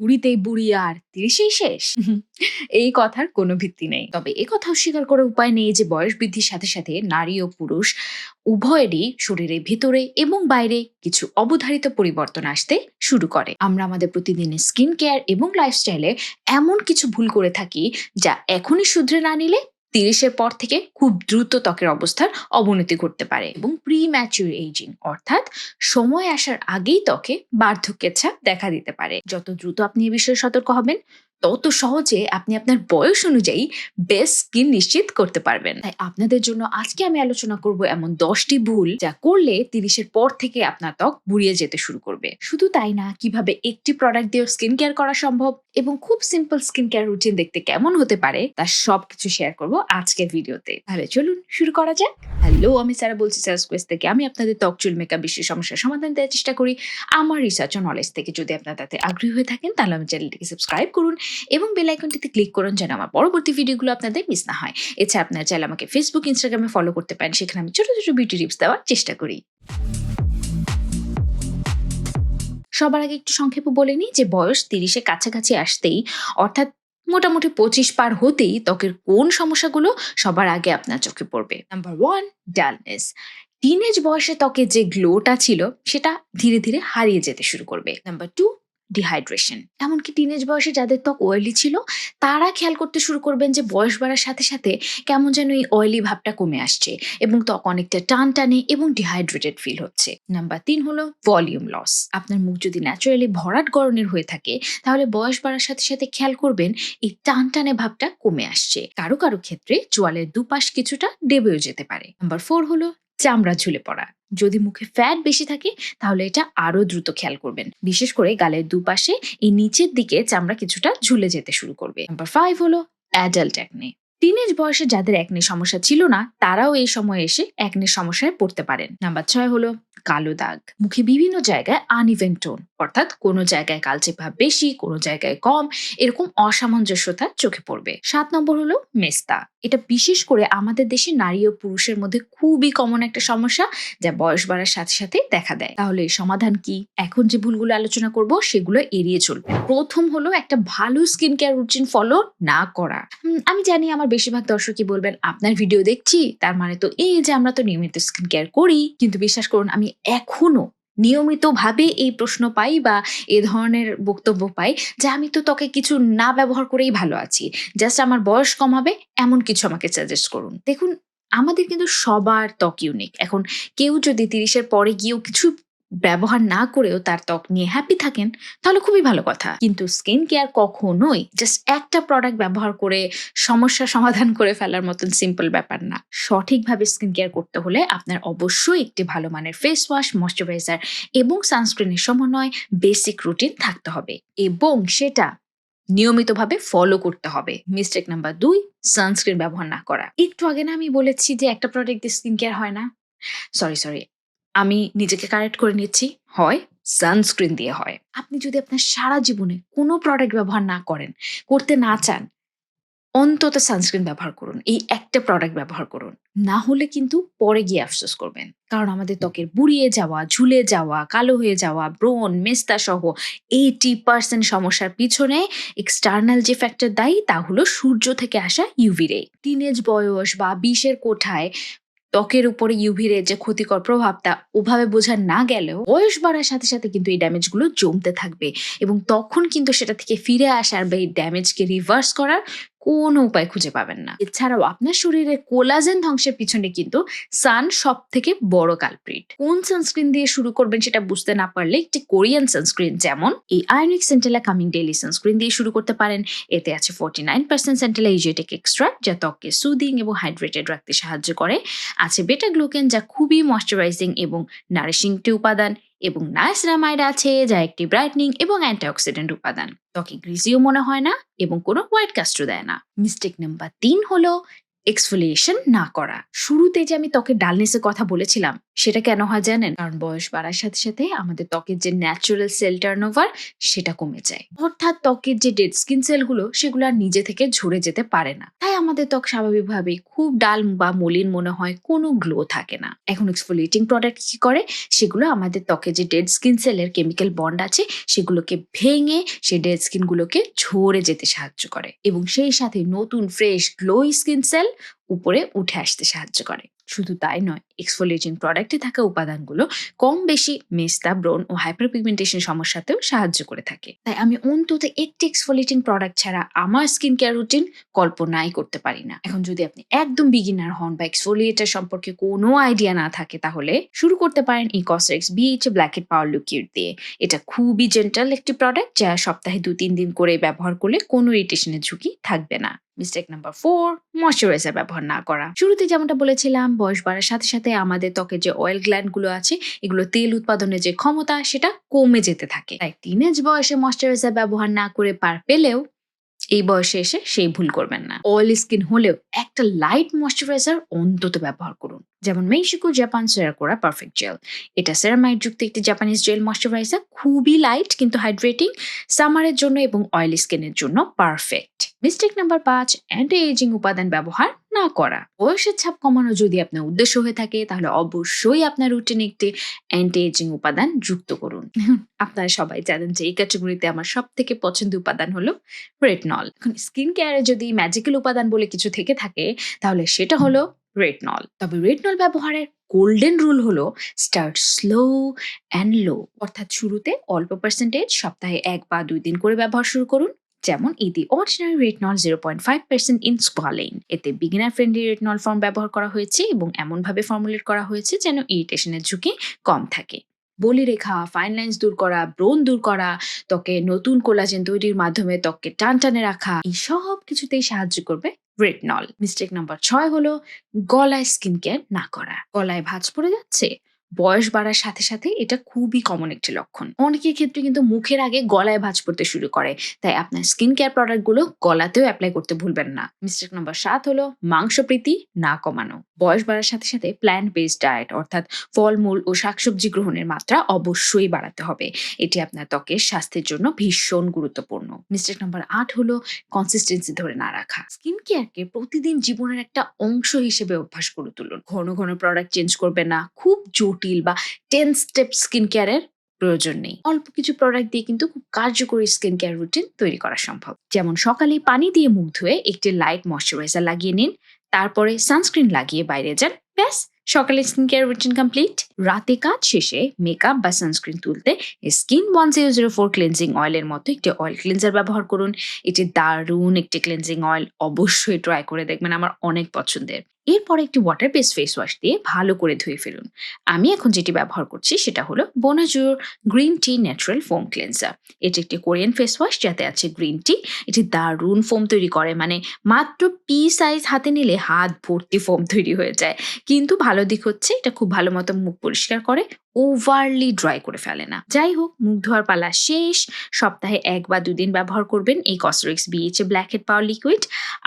কুড়িতেই বুড়ি আর তিরিশেই শেষ। এই কথার কোনো ভিত্তি নেই। তবে এ কথা অস্বীকার করার উপায় নেই যে বয়স বৃদ্ধির সাথে সাথে নারী ও পুরুষ উভয়েরই শরীরের ভিতরে এবং বাইরে কিছু অবধারিত পরিবর্তন আসতে শুরু করে। আমরা আমাদের প্রতিদিনের স্কিন কেয়ার এবং লাইফস্টাইলে এমন কিছু ভুল করে থাকি যা এখনই শুধরে না নিলে তিরিশের পর থেকে খুব দ্রুত ত্বকের অবস্থার অবনতি ঘটতে পারে এবং প্রি ম্যাচিউর এইজিং অর্থাৎ সময় আসার আগেই ত্বকে বার্ধক্যের ছাপ দেখা দিতে পারে। যত দ্রুত আপনি এ বিষয়ে সতর্ক হবেন তত সহজে আপনি আপনার বয়স অনুযায়ী বেস্ট স্কিন নিশ্চিত করতে পারবেন। তাই আপনাদের জন্য আজকে আমি আলোচনা করব এমন দশটি ভুল যা করলে তিরিশের পর থেকে আপনার ত্বক বুড়িয়ে যেতে শুরু করবে। শুধু তাই না, কীভাবে একটি প্রোডাক্ট দিয়ে স্কিন কেয়ার করা সম্ভব এবং খুব সিম্পল স্কিন কেয়ার রুটিন দেখতে কেমন হতে পারে তার সবকিছু শেয়ার করব আজকের ভিডিওতে। তাহলে চলুন শুরু করা যাক। হ্যালো আমি স্যারা বলছি স্যার স্কোয়েস থেকে। আমি আপনাদের ত্বক চুল মেকআপ বিশ্বের সমস্যার সমাধান দেওয়ার চেষ্টা করি। আমার রিসার্চ ও নলেজ থেকে যদি আপনার তাতে আগ্রহী হয়ে থাকেন, তাহলে আমার চ্যানেলটিকে সাবস্ক্রাইব করুন এবং বেল আইকনটিতে ক্লিক করুন যেন আমার পরবর্তী ভিডিওগুলো আপনাদের মিস না হয়। এছাড়া আপনার চাইলে আমাকে ফেসবুক ইনস্টাগ্রামে ফলো করতে পারেন, সেখানে আমি ছোট ছোট বিউটি টিপস দেওয়ার চেষ্টা করি। সবার আগে একটু সংক্ষেপে বলে নিই যে বয়স তিরিশে কাছাকাছি আসতেই, অর্থাৎ মোটামুটি পঁচিশ পার হতেই ত্বকের কোন সমস্যাগুলো সবার আগে আপনার চোখে পড়বে। নাম্বার ওয়ান ডালনেস টিনেজ বয়সে ত্বকে যে গ্লোটা ছিল, সেটা ধীরে ধীরে হারিয়ে যেতে শুরু করবে। নাম্বার টু ডিহাইড্রেশন এমনকি টিনেজ বয়সে যাদের ত্বক অয়েলি ছিল, তারা খেয়াল করতে শুরু করবেন যে বয়স বাড়ার সাথে সাথে কেমন যেন এই অয়েলি ভাবটা কমে আসছে এবং ত্বক অনেকটা টান টানে এবং ডিহাইড্রেটেড ফিল হচ্ছে। নাম্বার তিন হলো ভলিউম লস আপনার মুখ যদি ন্যাচারালি ভরাট গরনের হয়ে থাকে, তাহলে বয়স বাড়ার সাথে সাথে খেয়াল করবেন এই টান টানে ভাবটা কমে আসছে। কারও কারও ক্ষেত্রে চোয়ালের দুপাশ কিছুটা ডেবেও যেতে পারে। নাম্বার ফোর হলো চামড়া ঝুলে পড়া। যদি মুখে ফ্যাট বেশি থাকে, তাহলে এটা আরও দ্রুত খেয়াল করবেন। বিশেষ করে গালের দুপাশে এই নিচের দিকে চামড়া কিছুটা ঝুলে যেতে শুরু করবে। নাম্বার ফাইভ হলো অ্যাডাল্ট অ্যাকনে টিনেজ বয়সে যাদের একনে সমস্যা ছিল না, তারাও এই সময় এসে অ্যাকনে সমস্যায় পড়তে পারেন। নাম্বার ছয় হলো কালো দাগ। মুখে বিভিন্ন জায়গায় আনইভেন টোন অর্থাৎ কোনো জায়গায় কালচে ভাব বেশি, কোনো জায়গায় কম, এরকম অসামঞ্জস্যতা চোখে পড়বে। সাত নম্বর হলো মেস্তা। এটা বিশেষ করে আমাদের দেশে নারী ও পুরুষের মধ্যে খুবই কমন একটা সমস্যা, যা বয়স বাড়ার সাথে সাথে দেখা দেয়। তাহলে সমাধান কি? এখন যে ভুলগুলো আলোচনা করব, সেগুলো এড়িয়ে চলবে। প্রথম হলো একটা ভালো স্কিন কেয়ার রুটিন ফলো না করা। আমি জানি আমার বেশিরভাগ দর্শকই বলবেন, আপনার ভিডিও দেখছি, তার মানে তো এই যে আমরা তো নিয়মিত স্কিন কেয়ার করি, কিন্তু বিশ্বাস করুন, আমি এখনও নিয়মিতভাবে এই প্রশ্ন পাই বা এ ধরনের বক্তব্য পাই যে আমি তো ত্বকে কিছু না ব্যবহার করেই ভালো আছি। জাস্ট আমার বয়স কম হবে, এমন কিছু আমাকে সাজেস্ট করুন। দেখুন, আমাদের কিন্তু সবার ত্বক ইউনিক এখন কেউ যদি তিরিশের পরে গিয়েও কিছু ব্যবহার না করেও তার ত্বক নিয়ে হ্যাপি থাকেন, তাহলে খুবই ভালো কথা। কিন্তু স্কিন কেয়ার কখনোই জাস্ট একটা প্রোডাক্ট ব্যবহার করে সমস্যা সমাধান করে ফেলার মতন সিম্পল ব্যাপার না। সঠিকভাবে স্কিন কেয়ার করতে হলে আপনার অবশ্যই একটি ভালো মানের ফেস ওয়াশ ময়শ্চারাইজার এবং সানস্ক্রিনের সমন্বয় বেসিক রুটিন থাকতে হবে এবং সেটা নিয়মিতভাবে ফলো করতে হবে। মিস্টেক নাম্বার দুই সানস্ক্রিন ব্যবহার না করা। একটু আগে না আমি বলেছি যে একটা প্রোডাক্ট দিয়ে স্কিন কেয়ার হয় না? সরি সরি আমি নিজেকে কারেক্ট করে নিচ্ছি, হয় সানস্ক্রিন দিয়ে হয়। আপনি যদি আপনার সারা জীবনে কোনো প্রোডাক্ট ব্যবহার না করেন, করতে না চান, অন্তত সানস্ক্রিন ব্যবহার করুন, এই একটা প্রোডাক্ট ব্যবহার করুন। না হলে কিন্তু পরে গিয়ে আফসোস করবেন। কারণ আমাদের ত্বকের বুড়িয়ে যাওয়া, ঝুলে যাওয়া, কালো হয়ে যাওয়া, ব্রণ, মেস্তা সহ এইটি পার্সেন্ট সমস্যার পিছনে এক্সটার্নাল যে ফ্যাক্টর দায়ী, তা হলো সূর্য থেকে আসা ইউভি রে টিনেজ বয়স বা বিষের কোঠায় ত্বকের উপরে ইউভি রে যে ক্ষতিকর প্রভাবটা ওভাবে বোঝা না গেলেও বয়স বাড়ার সাথে সাথে কিন্তু এই ড্যামেজগুলো জমতে থাকবে এবং তখন কিন্তু সেটা থেকে ফিরে আসার বা এই ড্যামেজকে রিভার্স করার কোনো উপায় খুঁজে পাবেন না। এছাড়াও আপনার শরীরে কোলাজেন ধ্বংসের পিছনে কিন্তু সান সব থেকে বড় কালপ্রিট কোন সানস্ক্রিন দিয়ে শুরু করবেন সেটা বুঝতে না পারলে একটি কোরিয়ান সানস্ক্রিন যেমন এই ionic centella calming daily sunscreen দিয়ে শুরু করতে পারেন। এতে আছে ফোর্টি নাইন পার্সেন্ট সেন্টেলা ইজিওটেক এক্সট্রা যা ত্বককে সুদিং এবং হাইড্রেটেড রাখতে সাহায্য করে। আছে বেটা গ্লুকেন যা খুবই ময়শ্চারাইজিং এবং নারিশিং একটি উপাদান। এবং নাইসরামাইড আছে, যা একটি ব্রাইটনিং এবং অ্যান্টিঅক্সিডেন্ট উপাদান। ত্বকে গ্রিজিও মনে হয় না এবং কোনো হোয়াইট কাস্টও দেয় না। মিস্টেক নাম্বার তিন হলো এক্সফোলিয়েশন না করা। শুরুতে যে আমি ত্বকের ডালনেসের কথা বলেছিলাম সেটা কেন হয় জানেন? কারণ বয়স বাড়ার সাথে সাথে আমাদের ত্বকের যে ন্যাচারাল সেল টার্নওভার সেটা কমে যায়। অর্থাৎ ত্বকের যে ডেড স্কিন সেলগুলো সেগুলো আর নিজে থেকে ঝরে যেতে পারে না। তাই আমাদের ত্বক স্বাভাবিকভাবেই খুব ডাল বা মলিন মনে হয়, কোনো গ্লো থাকে না। এখন এক্সফোলিয়েটিং প্রোডাক্ট কি করে? সেগুলো আমাদের ত্বকে যে ডেড স্কিন সেলের কেমিক্যাল বন্ড আছে, সেগুলোকে ভেঙে সেই ডেড স্কিনগুলোকে ঝরে যেতে সাহায্য করে এবং সেই সাথে নতুন ফ্রেশ গ্লোই স্কিন সেল উপরে উঠে আসতে সাহায্য করে। শুধু তাই নয় এক্সফোলিয়েটিং প্রোডাক্টে থাকা উপাদানগুলো কম বেশি মেস্তা ব্রন ও হাইপারপিগমেন্টেশন সমস্যাতেও সাহায্য করে থাকে। তাই আমি অন্তত একটি এক্সফোলিয়েটিং প্রোডাক্ট ছাড়া আমার স্কিন কেয়ার রুটিন কল্পনাই করতে পারি না। এখন যদি আপনি একদম বিগিনার হন বা এক্সফোলিয়েটার সম্পর্কে কোনো আইডিয়া না থাকে, তাহলে শুরু করতে পারেন এই কসরেক্স বিএইচ ব্ল্যাকেট পাওয়ার লুকিউর দিয়ে। এটা খুবই জেন্টাল একটি প্রোডাক্ট যা সপ্তাহে দু তিন দিন করে ব্যবহার করলে কোনো ইরিটেশনের ঝুঁকি থাকবে না। মিস্টেক নাম্বার ফোর ময়শ্চারাইজার ব্যবহার না করা। শুরুতে যেমনটা বলেছিলাম, বয়স বাড়ার সাথে সাথে আমাদের ত্বকের যে অয়েল গ্ল্যান্ডগুলো আছে, এগুলো তেল উৎপাদনের যে ক্ষমতা, সেটা কমে যেতে থাকে। তাই টিনেজ বয়সে ময়শ্চারাইজার ব্যবহার না করে পার পেলেও এই বয়সে এসে সেই ভুল করবেন না। অয়েল স্কিন হলেও একটা লাইট ময়শ্চারাইজার অন্তত ব্যবহার করুন। যেমন মেক্সিকো জাপান সেরাকোরা পারফেক্ট জেল এটা সেরামাইট যুক্ত একটি জাপানিজ জেল ময়শ্চারাইজার খুবই লাইট কিন্তু হাইড্রেটিং সামারের জন্য এবং অয়েল স্কিনের জন্য পারফেক্ট মিস্টেক নাম্বার পাঁচ অ্যান্টি এজিং উপাদান ব্যবহার না করা। বয়সের ছাপ কমানো যদি আপনার উদ্দেশ্য হয়ে থাকে, তাহলে অবশ্যই আপনার রুটিনে একটি অ্যান্টি এজিং উপাদান যুক্ত করুন। আপনারা সবাই জানেন যে এই ক্যাটাগরিতে আমার সব থেকে পছন্দ উপাদান হলো রেটনল এখন স্কিন কেয়ারে যদি ম্যাজিক্যাল উপাদান বলে কিছু থেকে থাকে, তাহলে সেটা হলো রেটনল তবে রেটনল ব্যবহারের গোল্ডেন রুল হলো স্টার্ট স্লো অ্যান্ড লো অর্থাৎ শুরুতে অল্প পার্সেন্টেজ সপ্তাহে এক বা দুই দিন করে ব্যবহার শুরু করুন। যেমন ইদি original retinol zero point five percent in squalane এতে বিগিনার ফ্রেন্ডলি রেটনল ফর্ম ব্যবহার করা হয়েছে এবং এমনভাবে ফর্মুলেট করা হয়েছে যেন ইরিটেশনের ঝুঁকি কম থাকে। বলি রেখা ফাইন লাইন্স দূর করা ব্রোন দূর করা, ত্বকে নতুন কোলাজেন তৈরির মাধ্যমে ত্বককে টান টানে রাখা, এই সব কিছুতেই সাহায্য করবে রেটনল মিস্টেক নাম্বার ছয় হলো, গলায় স্কিন কেয়ার না করা। গলায় ভাঁজ পড়ে যাচ্ছে? বয়স বাড়ার সাথে সাথে এটা খুবই কমন একটি লক্ষণ। অনেকের ক্ষেত্রে কিন্তু মুখের আগে গলায় ভাঁজ পড়তে শুরু করে, তাই আপনার স্কিন কেয়ার প্রোডাক্টগুলো গলাতেও অ্যাপ্লাই করতে ভুলবেন না। মিস্টেক নম্বর সাত হলো মাংসপ্রীতি না কমানো। বয়স বাড়ার সাথে সাথে প্ল্যান্ট বেসড ডায়েট অর্থাৎ ফলমূল ও শাকসবজি গ্রহণের মাত্রা অবশ্যই বাড়াতে হবে। এটি আপনার ত্বকের স্বাস্থ্যের জন্য ভীষণ গুরুত্বপূর্ণ। মিস্টেক নম্বর আট হলো কনসিস্টেন্সি ধরে না রাখা। স্কিন কেয়ারকে প্রতিদিন জীবনের একটা অংশ হিসেবে অভ্যাস করে তুলুন। ঘন ঘন প্রোডাক্ট চেঞ্জ করবে না, খুব জটিল বা টেন স্টেপ স্কিন কেয়ারের প্রয়োজন নেই। অল্প কিছু প্রোডাক্ট দিয়ে কিন্তু খুব কার্যকরী স্কিন কেয়ার রুটিন তৈরি করা সম্ভব। যেমন সকালে পানি দিয়ে মুখ ধুয়ে একটি লাইট ময়শ্চারাইজার লাগিয়ে নিন, তারপরে সানস্ক্রিন লাগিয়ে বাইরে যান, ব্যাস। সকালে স্কিন কেয়ার রুটিন কমপ্লিট রাতে কাজ শেষে মেকআপ বা সানস্ক্রিন তুলতে skin one zero zero four cleansing অয়েলের মতো একটি অয়েল ক্লিনজার ব্যবহার করুন। এটি দারুণ একটি ক্লিনজিং অয়েল অবশ্যই ট্রাই করে দেখবেন, আমার অনেক পছন্দের। এরপর একটি ওয়াটার বেস ফেস ওয়াশ দিয়ে ভালো করে ধুয়ে ফেলুন। আমি এখন যেটি ব্যবহার করছি সেটা হলো Bonajour green tea natural foam cleanser এটি একটি কোরিয়ান ফেস ওয়াশ যাতে আছে গ্রিন টি এটি দারুণ ফোম তৈরি করে মানে মাত্র পি সাইজ হাতে নিলে হাত ভর্তি ফোম তৈরি হয়ে যায়। কিন্তু ভালো দিক হচ্ছে, এটা খুব ভালো মতো মুখ পরিষ্কার করে ওভারলি ড্রাই করে ফেলে না। যাই হোক, মুখ ধোয়ার পালা শেষ। সপ্তাহে এক বা দুদিন ব্যবহার করবেন এই কসরিক্স বিএচএ ব্ল্যাকহেড পাওয়ার লিকুইড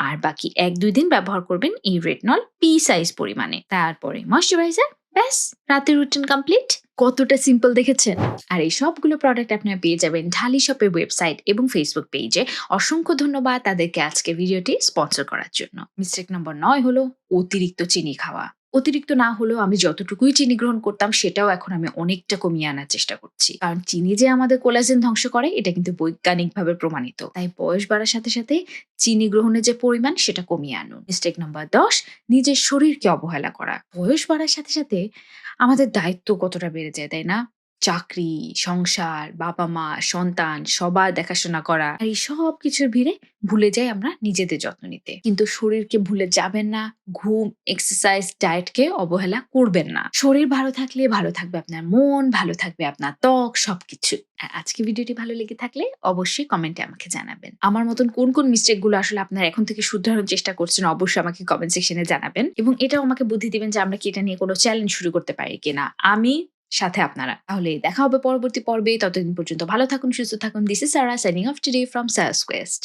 আর বাকি এক, দুই দিন ব্যবহার করবেন এই রেটনল পি সাইজ পরিমাণে। তারপরে ময়শ্চারাইজার ব্যাস, রাতের রুটিন কমপ্লিট কতটা সিম্পল দেখেছেন? আর এই সবগুলো প্রোডাক্ট আপনারা পেয়ে যাবেন ঢালি শপের ওয়েবসাইট এবং ফেসবুক পেজে অসংখ্য ধন্যবাদ তাদেরকে আজকে ভিডিওটি স্পন্সর করার জন্য। মিস্টেক নম্বর নয় হলো অতিরিক্ত চিনি খাওয়া। অতিরিক্ত না হলেও আমি যতটুকুই চিনি গ্রহণ করতাম, সেটাও এখন আমি অনেকটা কমিয়ে আনার চেষ্টা করছি। কারণ চিনি যে আমাদের কোলাজেন ধ্বংস করে, এটা কিন্তু বৈজ্ঞানিকভাবে প্রমাণিত। তাই বয়স বাড়ার সাথে সাথে চিনি গ্রহণের যে পরিমাণ, সেটা কমিয়ে আনুন। মিস্টেক নাম্বার দশ, নিজের শরীরকে অবহেলা করা। বয়স বাড়ার সাথে সাথে আমাদের দায়িত্ব কতটা বেড়ে যায়, তাই না? চাকরি, সংসার বাবা মা সন্তান, সবার দেখাশোনা করা এই সব কিছুর ভিড়ে ভুলে যাই আমরা নিজেদের যত্ন নিতে। কিন্তু শরীরকে ভুলে যাবেন না, ঘুম এক্সারসাইজ ডায়েটকে অবহেলা করবেন না। শরীর ভালো থাকলে ভালো থাকবে আপনার মন, ভালো থাকবে আপনার ত্বক, সবকিছু। আজকে ভিডিওটি ভালো লেগে থাকলে অবশ্যই কমেন্টে আমাকে জানাবেন। আমার মতন কোন কোন মিস্টেকগুলো আসলে আপনারা এখন থেকে শুধরানোর চেষ্টা করছেন অবশ্যই আমাকে কমেন্ট সেকশনে জানাবেন। এবং এটাও আমাকে বুদ্ধি দিবেন যে আমরা কি এটা নিয়ে কোনো চ্যালেঞ্জ শুরু করতে পারি কিনা। আমি সাথে আপনারা। তাহলে দেখা হবে পরবর্তী পর্বে। ততদিন পর্যন্ত ভালো থাকুন, সুস্থ থাকুন। This is Sara signing off today from SARS Quest